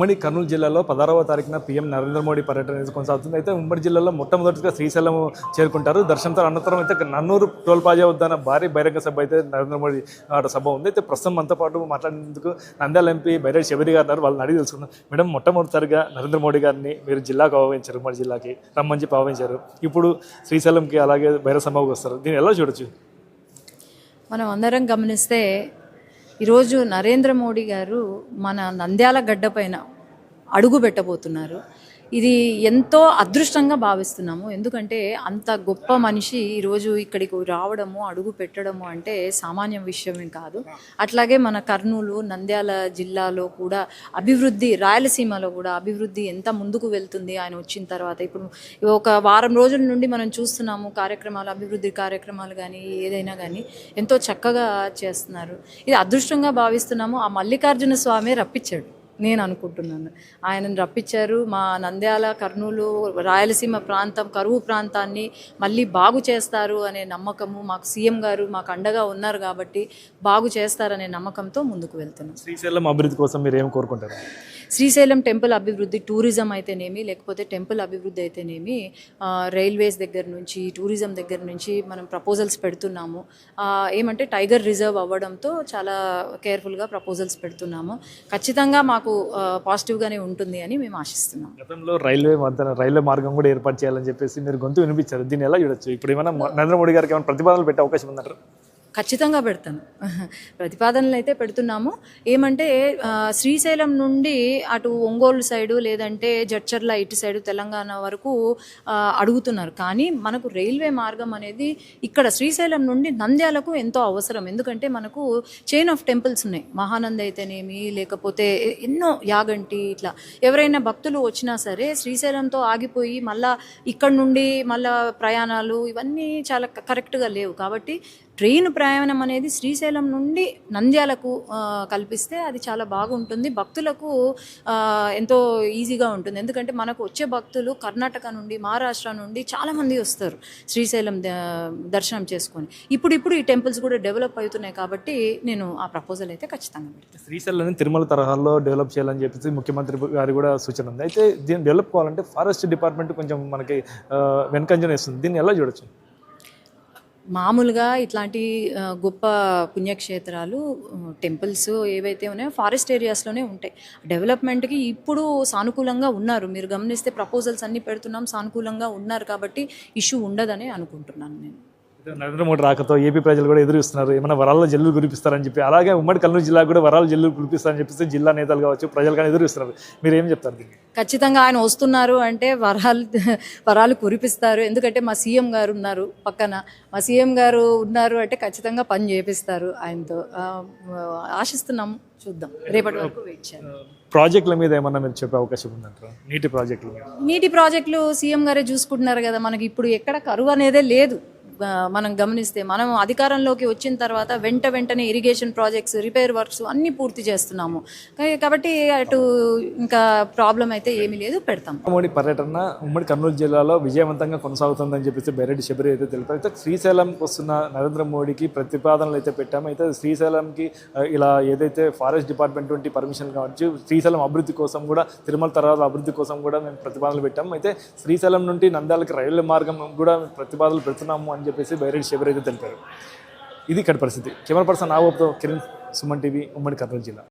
ఉమ్మడి కర్నూలు జిల్లాలో పదహారవ తారీఖున పీఎం నరేంద్ర మోడీ పర్యటన అనేది కొనసాగుతుంది. అయితే ఉమ్మడి జిల్లాలో మొట్టమొదటిగా శ్రీశైలం చేరుకుంటారు. దర్శనంతో అనంతరం అయితే నన్నూరు టోల్ ప్లాజా వద్ద భారీ బహిరంగ సభ అయితే నరేంద్ర మోడీ ఆట సభ ఉంది. అయితే ప్రస్తుతం మనతో పాటు మాట్లాడేందుకు నంద్యాల ఎంపీ బైరెడ్డి శబరి గారు ఉన్నారు. వాళ్ళని అడిగి తెలుసుకున్నాం మేడం మొట్టమొదటిసారిగా నరేంద్ర మోడీ గారిని మీరు జిల్లాకు ఆహ్వానించారు ఉమ్మడి జిల్లాకి రమ్మని చెప్పి ఆహ్వానించారు. ఇప్పుడు శ్రీశైలంకి అలాగే బహిరంగ సభకు వస్తారు. దీన్ని ఎలా చూడొచ్చు? మనం అందరం గమనిస్తే ఈరోజు నరేంద్ర మోడీ గారు మన నంద్యాల గడ్డ పైన అడుగు పెట్టబోతున్నారు. ఇది ఎంతో అదృష్టంగా భావిస్తున్నాము. ఎందుకంటే అంత గొప్ప మనిషి ఈరోజు ఇక్కడికి రావడము అడుగు పెట్టడము అంటే సామాన్య విషయమే కాదు. అట్లాగే మన కర్నూలు నంద్యాల జిల్లాలో కూడా అభివృద్ధి రాయలసీమలో కూడా అభివృద్ధి ఎంత ముందుకు వెళ్తుంది ఆయన వచ్చిన తర్వాత. ఇప్పుడు ఒక వారం రోజుల నుండి మనం చూస్తున్నాము కార్యక్రమాలు అభివృద్ధి కార్యక్రమాలు కానీ ఏదైనా కానీ ఎంతో చక్కగా చేస్తున్నారు. ఇది అదృష్టంగా భావిస్తున్నాము. ఆ మల్లికార్జున స్వామి రప్పించాడు. నేను అనుకుంటున్నాను ఆయనను రప్పించారు. మా నంద్యాల కర్నూలు రాయలసీమ ప్రాంతం కరువు ప్రాంతాన్ని మళ్ళీ బాగు చేస్తారు అనే నమ్మకము మాకు సీఎం గారు మాకు అండగా ఉన్నారు కాబట్టి బాగు చేస్తారనే నమ్మకంతో ముందుకు వెళ్తున్నాం. శ్రీశైలం అభివృద్ధి కోసం మీరు ఏం కోరుకుంటారు? శ్రీశైలం టెంపుల్ అభివృద్ధి టూరిజం అయితేనేమి లేకపోతే టెంపుల్ అభివృద్ధి అయితేనేమి రైల్వేస్ దగ్గర నుంచి టూరిజం దగ్గర నుంచి మనం ప్రపోజల్స్ పెడుతున్నాము. ఏమంటే టైగర్ రిజర్వ్ అవ్వడంతో చాలా కేర్ఫుల్గా ప్రపోజల్స్ పెడుతున్నాము. ఖచ్చితంగా మాకు పాజిటివ్ పాజిటివ్గానే ఉంటుంది అని మేము ఆశిస్తున్నాం. గతంలో రైల్వే మధ్యన రైల్వే మార్గం కూడా ఏర్పాటు చేయాలని చెప్పేసి మీరు గొంతు వినిపించారు. దీన్ని ఎలా చూడొచ్చు? ఇప్పుడు ఏమైనా నరేంద్ర మోడీ గారికి ఏమైనా ప్రతిపాదనలు పెట్టే అవకాశం ఉందంటారు? ఖచ్చితంగా పెడతాను. ప్రతిపాదనలు అయితే పెడుతున్నాము. ఏమంటే శ్రీశైలం నుండి అటు ఒంగోలు సైడు లేదంటే జడ్చర్ల ఇటు సైడు తెలంగాణ వరకు అడుగుతున్నారు. కానీ మనకు రైల్వే మార్గం అనేది ఇక్కడ శ్రీశైలం నుండి నంద్యాలకు ఎంతో అవసరం. ఎందుకంటే మనకు చైన్ ఆఫ్ టెంపుల్స్ ఉన్నాయి. మహానంద అయితేనేమి లేకపోతే ఎన్నో యాగంటి ఇట్లా. ఎవరైనా భక్తులు వచ్చినా సరే శ్రీశైలంతో ఆగిపోయి మళ్ళా ఇక్కడ నుండి మళ్ళా ప్రయాణాలు ఇవన్నీ చాలా కరెక్ట్గా లేవు. కాబట్టి ట్రైన్ ప్రయాణం అనేది శ్రీశైలం నుండి నంద్యాలకు కల్పిస్తే అది చాలా బాగుంటుంది. భక్తులకు ఎంతో ఈజీగా ఉంటుంది. ఎందుకంటే మనకు వచ్చే భక్తులు కర్ణాటక నుండి మహారాష్ట్ర నుండి చాలామంది వస్తారు శ్రీశైలం దర్శనం చేసుకొని. ఇప్పుడిప్పుడు ఈ టెంపుల్స్ కూడా డెవలప్ అవుతున్నాయి కాబట్టి నేను ఆ ప్రపోజల్ అయితే ఖచ్చితంగా పెడతాను శ్రీశైలం తిరుమల తరహాలో డెవలప్ చేయాలని చెప్పేసి ముఖ్యమంత్రి గారి కూడా సూచన ఉంది. అయితే దీన్ని డెవలప్ కావాలంటే ఫారెస్ట్ డిపార్ట్మెంట్ కొంచెం మనకి ఆ, వెనకంజన దీన్ని ఎలా చూడొచ్చు? మామూలుగా ఇట్లాంటి గొప్ప పుణ్యక్షేత్రాలు టెంపుల్స్ ఏవైతే ఉన్నాయో ఫారెస్ట్ ఏరియాస్లోనే ఉంటాయి. డెవలప్మెంట్కి ఇప్పుడు సానుకూలంగా ఉన్నారు. మీరు గమనిస్తే ప్రపోజల్స్ అన్నీ పెడుతున్నాం సానుకూలంగా ఉన్నారు కాబట్టి ఇష్యూ ఉండదని అనుకుంటున్నాను నేను. నరేంద్ర మోడీ రాకతో ఏపీ ప్రజలు కూడా ఎదురుస్తున్నారు ఏమైనా వరాల్లో జల్లు కురిపిస్తారని చెప్పి అలాగే ఉమ్మడి కర్నూలు జిల్లాకు కూడా వరాలు జల్లు కురిపిస్తారని చెప్పేసి జిల్లా నేతలు కావచ్చు ప్రజలు కానీ ఎదురుస్తున్నారు మీరు ఏం చెప్తారు ఖచ్చితంగా ఆయన వస్తున్నారు అంటే వరాలు వరాలు కురిపిస్తారు. ఎందుకంటే మా సీఎం గారు ఉన్నారు పక్కన. మా సీఎం గారు ఉన్నారు అంటే ఖచ్చితంగా పని చేపిస్తారు ఆయనతో. ఆశిస్తున్నాం చూద్దాం. రేపటి వరకు వెయిట్ చేయాలి. ప్రాజెక్టుల మీద ఏమన్నా మీరు చెప్పే అవకాశం ఉందంటారు? నీటి ప్రాజెక్టుల నీటి ప్రాజెక్టులు సీఎం గారే చూసుకుంటున్నారు కదా మనకి ఇప్పుడు ఎక్కడ కరువు అనేదే లేదు. మనం గమనిస్తే మనం అధికారంలోకి వచ్చిన తర్వాత వెంట వెంటనే ఇరిగేషన్ ప్రాజెక్ట్స్ రిపేర్ వర్క్స్ అన్నీ పూర్తి చేస్తున్నాము. కాబట్టి అటు ఇంకా ప్రాబ్లం అయితే ఏమీ లేదు పెడతాం. మోడీ పర్యటన ఉమ్మడి కర్నూలు జిల్లాలో విజయవంతంగా కొనసాగుతుందని చెప్పేసి బెరెడ్డి శబరి అయితే తెలిపారు. అయితే శ్రీశైలంకి వస్తున్న నరేంద్ర మోడీకి ప్రతిపాదనలు అయితే పెట్టాము. అయితే శ్రీశైలంకి ఇలా ఏదైతే ఫారెస్ట్ డిపార్ట్మెంట్ వంటి పర్మిషన్ కావచ్చు శ్రీశైలం అభివృద్ధి కోసం కూడా తిరుమల తర్వాత అభివృద్ధి కోసం కూడా మేము ప్రతిపాదనలు పెట్టాము. అయితే శ్రీశైలం నుండి నంద్యాలకి రైలు మార్గం కూడా ప్రతిపాదనలు పెడుతున్నాము అని చెప్పేసి బైరెడ్డి శబరి తెలిపారు ఇది ఇక్కడ పరిస్థితి. కెమెరా పర్సన్ నాగోపుతో కిరణ్ సుమన్ టీవీ ఉమ్మడి కర్నూలు జిల్లా.